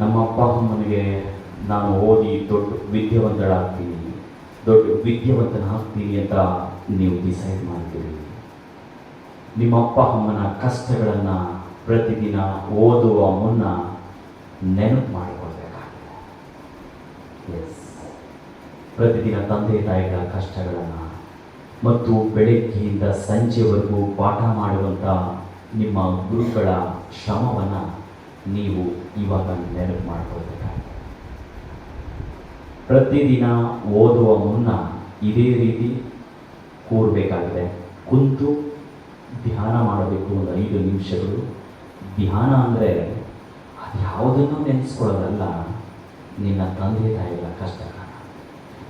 ನಮ್ಮ ಅಪ್ಪ ಅಮ್ಮನಿಗೆ ನಾನು ಓದಿ ದೊಡ್ಡ ವಿದ್ಯಾವಂತಳಾಗ್ತೀನಿ. ದೊಡ್ಡ ವಿದ್ಯಾವಂತನಾಗ್ತೀನಿ ಅಂತ ನೀವು ಡಿಸೈಡ್ ಮಾಡ್ತೀರಿ. ನಿಮ್ಮ ಅಪ್ಪ ಅಮ್ಮನ ಕಷ್ಟಗಳನ್ನು ಪ್ರತಿದಿನ ಓದುವ ಮುನ್ನ ನೆನಪು ಮಾಡಿಕೊಳ್ಬೇಕಾಗಿದೆ ಎಸ್ ಪ್ರತಿದಿನ ತಂದೆ ತಾಯಿಗಳ ಕಷ್ಟಗಳನ್ನು ಮತ್ತು ಬೆಳಗ್ಗೆಯಿಂದ ಸಂಜೆವರೆಗೂ ಪಾಠ ಮಾಡುವಂಥ ನಿಮ್ಮ ಗುರುಗಳ ಶ್ರಮವನ್ನು ನೀವು ಇವಾಗ ನೆನಪು ಮಾಡ್ಕೋಬೇಕಾಗಿ ಪ್ರತಿದಿನ ಓದುವ ಮುನ್ನ ಇದೇ ರೀತಿ ಕೂರಬೇಕಾಗಿದೆ ಕುಂತು ಧ್ಯಾನ ಮಾಡಬೇಕು ಒಂದು ಐದು ನಿಮಿಷಗಳು. ಧ್ಯಾನ ಅಂದರೆ ಅದು ಯಾವುದನ್ನು ನೆನೆಸ್ಕೊಳ್ಳೋದಲ್ಲ. ನಿನ್ನ ತಂದೆ ತಾಯಿಗಳ ಕಷ್ಟ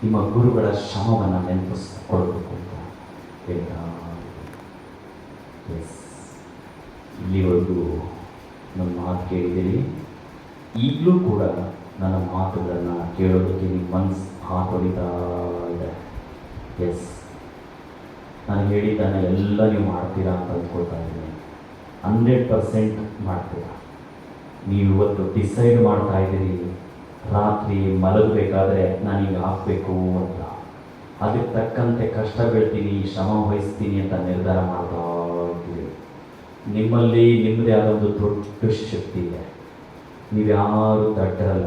ನಿಮ್ಮ ಗುರುಗಳ ಶ್ರಮವನ್ನು ನೆನಪಿಸ್ಕೊಳ್ಬೇಕು ಅಂತ ಹೇಳ್ತಾ ಎಸ್ ಇಲ್ಲಿವರೆಗೂ ನನ್ನ ಮಾತು ಕೇಳಿದ್ದೀರಿ? ಈಗಲೂ ಕೂಡ ನನ್ನ ಮಾತುಗಳನ್ನು ಕೇಳೋದಕ್ಕೆ ನಿಮ್ಮ ಮನಸ್ಸು ಹಾಕೊಳಿತಾ ಇದೆ. ಎಸ್ ನಾನು ಹೇಳಿದ್ದಾನೆ ಎಲ್ಲ ನೀವು ಮಾಡ್ತೀರಾ ಅಂತ ಅಂದ್ಕೊಳ್ತಾ ಇದ್ದೀನಿ. ಹಂಡ್ರೆಡ್ ಪರ್ಸೆಂಟ್ ಮಾಡ್ತೀರಾ? ನೀವು ಇವತ್ತು ಡಿಸೈಡ್ ಮಾಡ್ತಾ ಇದ್ದೀರಿ, ರಾತ್ರಿ ಮಲಗಬೇಕಾದ್ರೆ ನಾನು ಹಿಂಗೆ ಹಾಕಬೇಕು ಅಂತ. ಅದಕ್ಕೆ ತಕ್ಕಂತೆ ಕಷ್ಟ ಬೀಳ್ತೀನಿ ಶ್ರಮ ವಹಿಸ್ತೀನಿ ಅಂತ ನಿರ್ಧಾರ ಮಾಡ್ತಾ ನಿಮ್ಮಲ್ಲಿ ನಿಮ್ಮದೇ ಆದ ಒಂದು ದೊಡ್ಡ ಶಕ್ತಿ ಇದೆ. ನೀವು ಯಾರು ದಡ್ಡರಲ್ಲ,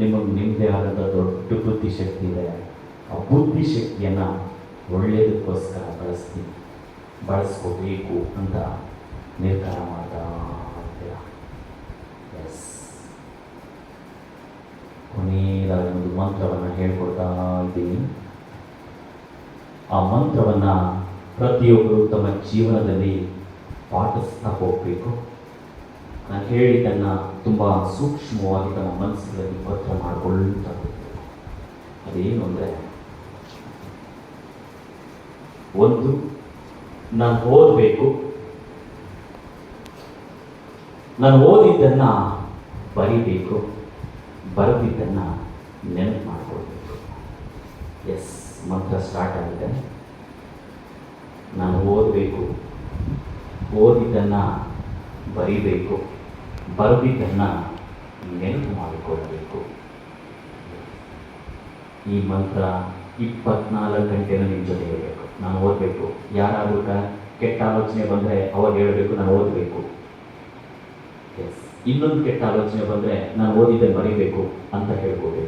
ನಿಮಗೆ ನಿಮ್ಮದೇ ಆದಂಥ ದೊಡ್ಡ ಬುದ್ಧಿಶಕ್ತಿ ಇದೆ. ಆ ಬುದ್ಧಿಶಕ್ತಿಯನ್ನು ಒಳ್ಳೆಯದಕ್ಕೋಸ್ಕರ ಬಳಸ್ತೀನಿ. ಬಳಸ್ಕೋಬೇಕು ಅಂತ ನಿರ್ಧಾರ ಮಾಡ್ತಾ ಎಸ್ ಕೊನೆಯದಾದ ಒಂದು ಮಂತ್ರವನ್ನು ಹೇಳ್ಕೊಡ್ತಾ ಇದ್ದೀನಿ. ಆ ಮಂತ್ರವನ್ನು ಪ್ರತಿಯೊಬ್ಬರು ತಮ್ಮ ಜೀವನದಲ್ಲಿ ಪಾಟಿಸ್ತಾ ಹೋಗಬೇಕು. ನಾನು ಹೇಳಿದ್ದನ್ನು ತುಂಬ ಸೂಕ್ಷ್ಮವಾಗಿ ತಮ್ಮ ಮನಸ್ಸಿನಲ್ಲಿ ಪತ್ರ ಮಾಡಿಕೊಳ್ತಾ ಅದೇನು ಅಂದರೆ, ಒಂದು, ನಾನು ಓದಬೇಕು. ನಾನು ಓದಿದ್ದನ್ನು ಬರಿಬೇಕು. ಬರೆದಿದ್ದನ್ನು ನೆನಪು ಮಾಡಿಕೊಳ್ಬೇಕು. ಎಸ್ ಮಂತ್ರ ಸ್ಟಾರ್ಟ್ ಆಗಿದೆ. ನಾನು ಓದಬೇಕು. ಓದಿದ್ದನ್ನು ಬರಿಬೇಕು, ಬರೆದಿದ್ದನ್ನು ನೆನಪು ಮಾಡಿಕೊಳ್ಳಬೇಕು. ಈ ಮಂತ್ರ ಇಪ್ಪತ್ನಾಲ್ಕು ಗಂಟೆನೂ ನಿಮ್ಮ ಜೊತೆ ಇರಬೇಕು ನಾನು ಓದಬೇಕು. ಯಾರಾದರೂ ಕೆಟ್ಟ ಆಲೋಚನೆ ಬಂದರೆ ಅವಾಗ ಹೇಳಬೇಕು, ನಾನು ಓದಬೇಕು. ಇನ್ನೊಂದು ಕೆಟ್ಟ ಆಲೋಚನೆ ಬಂದರೆ ನಾನು ಓದಿದ್ದನ್ನು ಬರೀಬೇಕು ಅಂತ ಹೇಳ್ಕೋಬೇಕು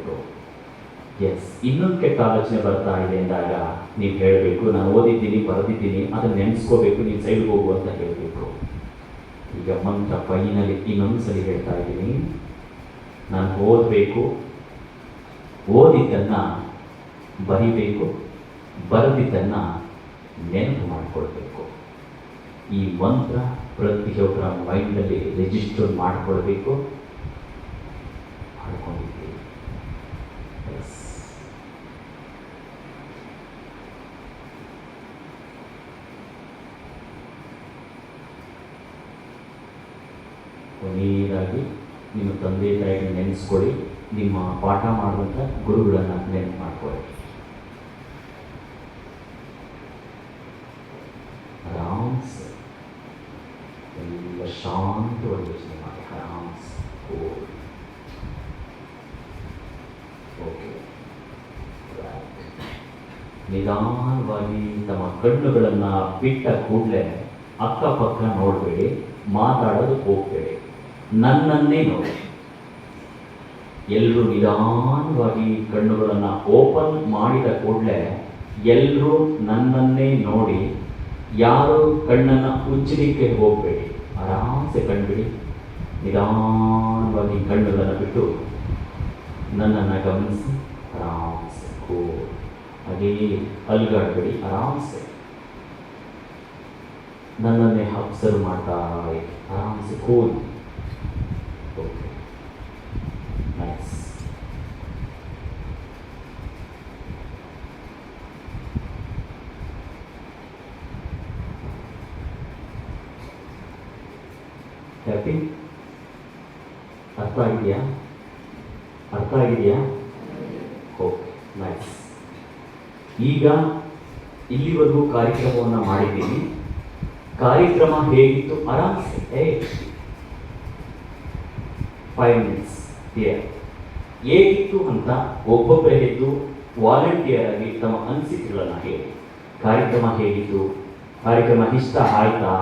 ಎಸ್ ಇನ್ನೊಂದು ಕೆಟ್ಟ ಆಲೋಚನೆ ಬರ್ತಾ ಇದೆ ಅಂದಾಗ ನೀವು ಹೇಳಬೇಕು, ನಾನು ಓದಿದ್ದೀನಿ, ಬರೆದಿದ್ದೀನಿ, ಅದನ್ನು ನೆನೆಸ್ಕೋಬೇಕು, ನೀವು ಸೈಡ್ಗೆ ಹೋಗು ಅಂತ ಹೇಳಬೇಕು. ಈಗ ಮಂತ್ರ ಫೈನಲಿ ಇನ್ನೊಂದು ಸಲ ಹೇಳ್ತಾ ಇದ್ದೀನಿ. ನಾನು ಓದಬೇಕು. ಓದಿದ್ದನ್ನು ಬರಿಬೇಕು, ಬರೆದಿದ್ದನ್ನು ನೆನಪು ಮಾಡಿಕೊಳ್ಬೇಕು. ಈ ಮಂತ್ರ ಪ್ರತಿಯೊಬ್ಬರ ಮೈಂಡಲ್ಲಿ ರಿಜಿಸ್ಟರ್ ಮಾಡಿಕೊಳ್ಬೇಕು. ಮಾಡ್ಕೊಂಡಿದ್ದೀವಿ. ಎಸ್ ಕೊನೆಯದಾಗಿ ನಿಮ್ಮ ತಂದೆ ತಾಯಿಗೆ ನೆನೆಸ್ಕೊಳ್ಳಿ, ನಿಮ್ಮ ಪಾಠ ಮಾಡುವಂಥ ಗುರುಗಳನ್ನು ನೆನಪು ಮಾಡ್ಕೊಳ್ಳಿ ಆರಾಮ್ಸ್ ಎಲ್ಲ ಶಾಂತವಾಗಿ ಆರಾಮ್ಸೆ ಓಕೆ. ನಿಧಾನವಾಗಿ ತಮ್ಮ ಕಣ್ಣುಗಳನ್ನು ಬಿಟ್ಟ ಕೂಡಲೇ ಅಕ್ಕಪಕ್ಕ ನೋಡಬೇಡಿ ಮಾತಾಡೋದು ಹೋಗಬೇಡಿ. ನನ್ನನ್ನೇ ನೋಡಿ. ಎಲ್ಲರೂ ನಿಧಾನವಾಗಿ ಕಣ್ಣುಗಳನ್ನು ಓಪನ್ ಮಾಡಿದ ಕೂಡಲೇ ಎಲ್ಲರೂ ನನ್ನನ್ನೇ ನೋಡಿ. ಯಾರು ಕಣ್ಣನ್ನು ಉಜ್ಜಲಿಕ್ಕೆ ಹೋಗಬೇಡಿ. ಆರಾಮ್ಸೆ ಕಣ್ಬಿಡಿ. ನಿಧಾನವಾಗಿ ಕಣ್ಣುಗಳನ್ನು ಬಿಟ್ಟು ನನ್ನನ್ನು ಗಮನಿಸಿ, ಆರಾಮ್ಸೆ ಕೂ ಹಾಗೇ ಅಲ್ಗಾಡ್ಬೇಡಿ, ಆರಾಮ್ಸೆ. ನನ್ನನ್ನೇ ಅಬ್ಸರ್ವ್ ಮಾಡ್ತಾ ಆರಾಮ್ಸೆ ಕೂಲ್ ಓಕೆ ನೈಸ್ ಹ್ಯಾಪಿ ಅರ್ಥ ಆಗಿದೆಯಾ ಅರ್ಥ ಆಗಿದೆಯಾ ಓಕೆ ನೈಸ್ ಈಗ ಇಲ್ಲಿವರೆಗೂ ಕಾರ್ಯಕ್ರಮವನ್ನು ಮಾಡಿದ್ದೀನಿ ಕಾರ್ಯಕ್ರಮ ಹೇಗಿತ್ತು? ಆರಾಮ್ಸೆ ಫೈವ್ ಮಿನಿಟ್ಸ್ ದೇರ್ ಹೇಗಿತ್ತು ಅಂತ ಒಬ್ಬೊಬ್ಬರೇ ಎದ್ದು ವಾಲಂಟಿಯರ್ ಆಗಿ ತಮ್ಮ ಅನಿಸಿಕೆಗಳನ್ನು ಹೇಳಿ. ಕಾರ್ಯಕ್ರಮ ಹೇಗಿತ್ತು? ಕಾರ್ಯಕ್ರಮ ಇಷ್ಟ ಆಯ್ತಾ?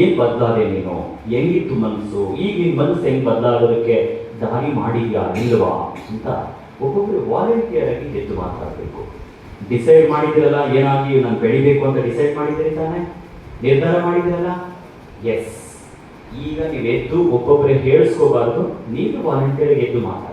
ಏನ್ ಬದಲಾದೆ ನೀನು? ಹೆಂಗಿತ್ತು ಮನಸ್ಸು ಈಗ ನಿನ್ ಮನಸ್ಸು ಹೆಂಗ್ ಬದಲಾಗೋದಕ್ಕೆ ದಾರಿ ಮಾಡಿದ್ಯಾ ಇಲ್ವಾ ಅಂತ ಒಬ್ಬೊಬ್ಬರು ವಾಲಂಟಿಯರ್ ಆಗಿ ಎದ್ದು ಮಾತಾಡಬೇಕು. ಡಿಸೈಡ್ ಮಾಡಿದ್ರಲ್ಲ ಏನಾಗಿ ನಾನು ಬೆಳಿಬೇಕು ಅಂತ ಡಿಸೈಡ್ ಮಾಡಿದ್ದೀರಿ ತಾನೆ? ನಿರ್ಧಾರ ಮಾಡಿದ್ರಲ್ಲ? ಎಸ್ ಈಗ ನೀವು ಎದ್ದು ಒಬ್ಬೊಬ್ಬರೇ ಹೇಳಿಸ್ಕೋಬಾರ್ದು, ನೀನು ವಾಲಂಟಿಯರ್ ಎದ್ದು ಮಾತಾಡಿ.